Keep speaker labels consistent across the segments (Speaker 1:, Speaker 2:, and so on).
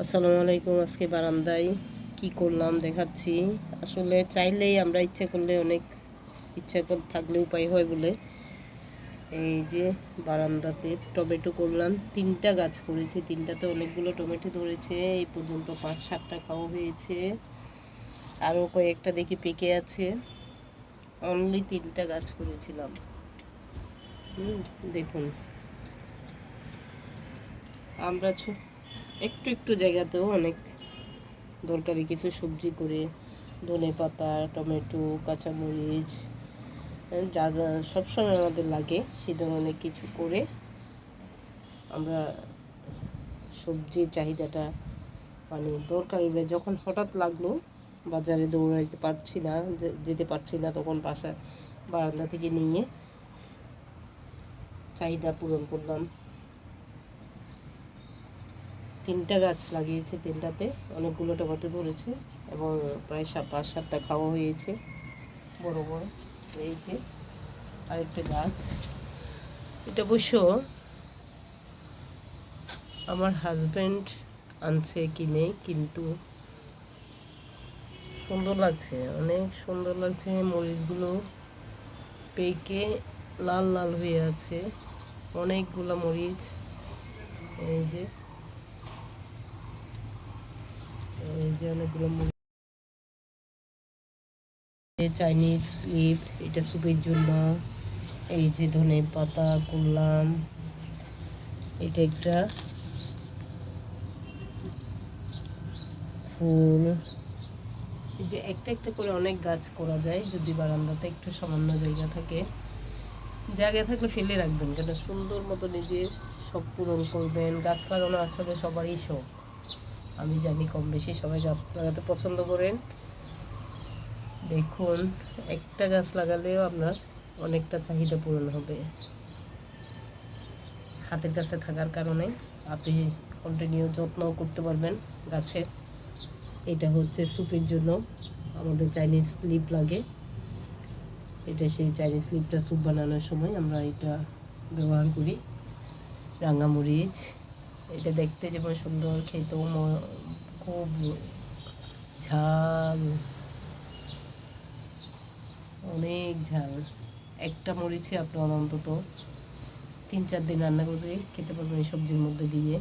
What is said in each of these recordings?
Speaker 1: আসসালামু আলাইকুম, আজকে বারান্দায় কি করলাম দেখাচ্ছি। আসলে চাইলেই আমরা ইচ্ছা করলে অনেক ইচ্ছা কর থাকলে উপায় হয় বলে। এই যে বারান্দাতে টমেটো করলাম, তিনটা গাছ করেছি, তিনটাতে অনেকগুলো টমেটো ধরেছে, এই পর্যন্ত পাঁচ সাতটা খাওয়া হয়েছে। আরও কয়েকটা দেখি পেকে আছে অনলি তিনটা গাছ করেছিলাম। দেখুন। আমরা ছো- একটু একটু জায়গাতেও অনেক দরকারি কিছু সবজি করে, ধনে পাতা, টমেটো, কাঁচামরিচ যা সবসময় আমাদের লাগে সে ধরনের কিছু করে আমরা সবজির চাহিদাটা মানে দরকার যখন হঠাৎ লাগল বাজারে দৌড়াইতে পারছি না যেতে পারছি না তখন বাসা বারান্দা থেকে নিয়ে চাহিদা পূরণ করলাম। তিনটা গাছ লাগিয়েছে তিনটাতে, অনেকগুলো টমেটো ধরেছে এবং প্রায় সাত পাঁচ সাতটা খাওয়া হয়েছে, বড় বড়, এই যে আরেকটা গাছ। এটা অবশ্য আমার হাজব্যান্ড আনছে, কিনে, কিন্তু সুন্দর লাগছে, অনেক সুন্দর লাগছে, মরিচগুলো পেকে লাল লাল হয়ে আছে, অনেকগুলো মরিচ, এই যে। এই যে অনেকগুলো চাইনিজ লিপ এটা স্যুপের জন্য। এই যে ধনে পাতা করলাম এটা একটা ফুল। এই যে একটা একটা করে অনেক গাছ করা যায় যদি বারান্দাতে একটু সামান্য জায়গা থাকে। জায়গা থাকলে ফেলে রাখবেন, কেন সুন্দর মতো নিজে সব পূরণ করবেন। গাছ লাগানো আসলে সবারই শখ। আমি জানি কম বেশি সবাই গাছ লাগাতে পছন্দ করেন। দেখুন, একটা গাছ লাগালেও আপনার অনেকটা চাহিদা পূরণ হবে। হাতের কাছে থাকার কারণে আপনি কন্টিনিউ যত্নও করতে পারবেন গাছের এটা হচ্ছে স্যুপের জন্য আমাদের চাইনিজ লিপ লাগে। এটা সেই চাইনিজ লিপটা স্যুপ বানানোর সময় আমরা এটা ব্যবহার করি। রাঙামরিচ এটা দেখতে যেমন সুন্দর, খেতেও ম- খুব ঝাল। অনেক ঝাল। একটা মরিচে আপনার অন্তত তিন চার দিন রান্না করে খেতে পারবেন এই সবজির মধ্যে দিয়ে।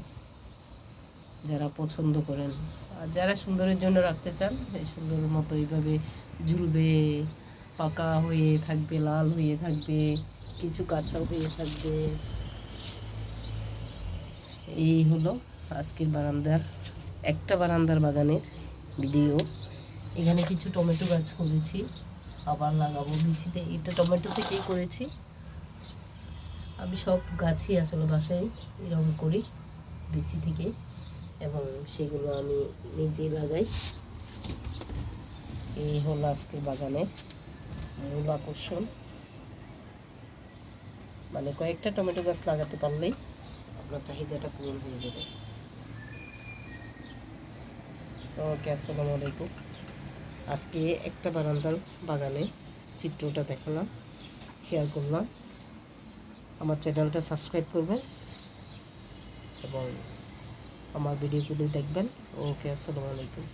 Speaker 1: যারা পছন্দ করেন। আর যারা সুন্দরের জন্য রাখতে চান, এই সুন্দরের মতো এইভাবে ঝুলবে, পাকা হয়ে থাকবে, লাল হয়ে থাকবে, কিছু কাঁচা হয়ে থাকবে। এই হলো আজকের বারান্দার, একটা বারান্দার বাগানের ভিডিও। এখানে কিছু টমেটো গাছ করেছি, আবার লাগাবো বিচিতে। এটা টমেটো থেকেই করেছি। আমি সব গাছই আসলে বাসায় এরকম করি, বিচি থেকে, এবং সেগুলো আমি নিজে লাগাই। এই হলো আজকের বাগানে মূল আকর্ষণ। মানে কয়েকটা টমেটো গাছ লাগাতে পারলেই আপনার চাহিদাটা পূরণ হয়ে যাবে। ওকে, আসসালামু আলাইকুম। আজকে একটা বারান্দার বাগানে চিত্রটা দেখালাম শেয়ার করলাম। আমার চ্যানেলটা সাবস্ক্রাইব করবেন এবং আমার ভিডিওগুলি দেখবেন। ওকে, আসসালামু আলাইকুম।